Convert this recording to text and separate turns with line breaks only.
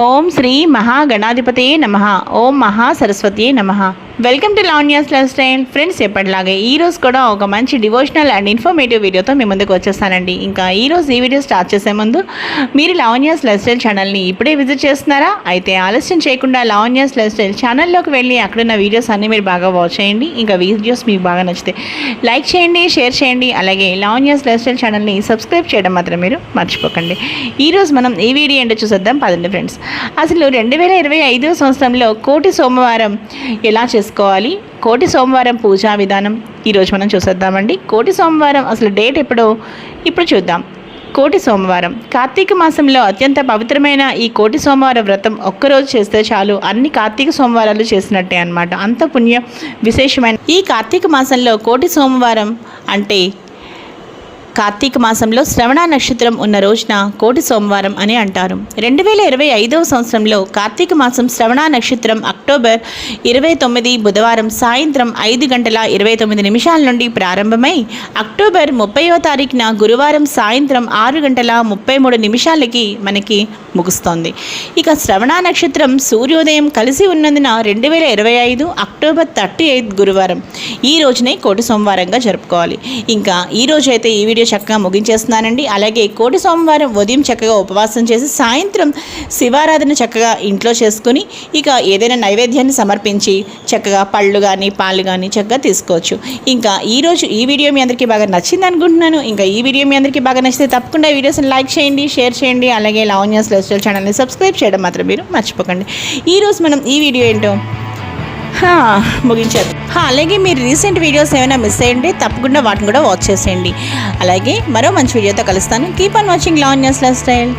ఓం శ్రీ మహాగణాధిపతే నమ. ఓం మహాసరస్వతి నమ. Welcome to Lanya's lifestyle friends ఎప్పటిలాగే ఈరోజు కూడా ఒక మంచి డివోషనల్ అండ్ ఇన్ఫర్మేటివ్ వీడియోతో మీ ముందుకు వచ్చేస్తానండి. ఇంకా ఈరోజు ఈ వీడియో స్టార్ట్ చేసే ముందు మీరు లావన్యాస్ లైఫ్ స్టైల్ ఛానల్ని ఇప్పుడే విజిట్ చేస్తున్నారా? అయితే ఆలస్యం చేయకుండా లావన్యాస్ లైఫ్ స్టైల్ ఛానల్లోకి వెళ్ళి అక్కడున్న వీడియోస్ అన్నీ మీరు బాగా వాచ్ చేయండి. ఇంకా వీడియోస్ మీకు బాగా నచ్చితే లైక్ చేయండి షేర్ చేయండి. అలాగే లావన్యాస్ లైఫ్ స్టైల్ ఛానల్ని సబ్స్క్రైబ్ చేయడం మాత్రం మీరు మర్చిపోకండి. ఈరోజు మనం ఈ వీడియో ఏంటో చూసేద్దాం. పదండి ఫ్రెండ్స్ అసలు రెండు వేల ఇరవై ఐదో సంవత్సరంలో కోటి సోమవారం ఎలా చేసుకోవాలి. కోటి సోమవారం పూజా విధానం. ఈరోజు మనం చూసేద్దామండి. కోటి సోమవారం అసలు డేట్ ఎప్పుడో? ఇప్పుడు చూద్దాం. కోటి సోమవారం. కార్తీక మాసంలో అత్యంత పవిత్రమైన ఈ కోటి సోమవార వ్రతం ఒక్కరోజు చేస్తే చాలు. అన్ని కార్తీక సోమవారాలు చేసినట్టే అన్నమాట. అంత పుణ్య విశేషమైన ఈ కార్తీక మాసంలో కోటి సోమవారం అంటే కార్తీక మాసంలో శ్రవణ నక్షత్రం ఉన్న రోజున కోటి సోమవారం అని అంటారు. రెండు వేల ఇరవై ఐదవ సంవత్సరంలో కార్తీక మాసం శ్రవణ నక్షత్రం అక్టోబర్ ఇరవై తొమ్మిది బుధవారం సాయంత్రం ఐదు గంటల ఇరవై తొమ్మిది నిమిషాల నుండి ప్రారంభమై అక్టోబర్ ముప్పైవ తారీఖున గురువారం సాయంత్రం ఆరు గంటల ముప్పై మూడు నిమిషాలకి మనకి ముగుస్తోంది. ఇక శ్రవణ నక్షత్రం సూర్యోదయం కలిసి ఉన్నందున రెండు వేల ఇరవై ఐదు అక్టోబర్ థర్టీ ఎయిత్ గురువారం. ఈ రోజునే కోటి సోమవారంగా జరుపుకోవాలి. ఇంకా ఈ రోజు అయితే ఈ వీడియో చక్కగా ముగించేస్తున్నానండి. అలాగే కోటి సోమవారం ఉదయం చక్కగా ఉపవాసం చేసి సాయంత్రం శివారాధన చక్కగా ఇంట్లో చేసుకుని ఇక ఏదైనా నైవేద్యాన్ని సమర్పించి చక్కగా పళ్ళు కానీ పాలు కానీ చక్కగా తీసుకోవచ్చు. ఇంకా ఈరోజు ఈ వీడియో మీ అందరికీ బాగా నచ్చింది అనుకుంటున్నాను. ఇంకా ఈ వీడియో మీ అందరికీ బాగా నచ్చితే తప్పకుండా వీడియోస్ని లైక్ చేయండి షేర్ చేయండి. అలాగే లావణ్యాస్ లెస్టల్ ఛానల్ని సబ్స్క్రైబ్ చేయడం మాత్రం మీరు మర్చిపోకండి. ఈరోజు మనం ఈ వీడియో ఏంటో ముగించారు అలాగే మీరు రీసెంట్ వీడియోస్ ఏమైనా మిస్ అయ్యండి తప్పకుండా వాటిని కూడా వాచ్ చేసేయండి. అలాగే మరో మంచి వీడియోతో కలుస్తాను. కీప్ ఆన్ వాచింగ్ లాన్ న్యూస్ లైఫ్ స్టైల్.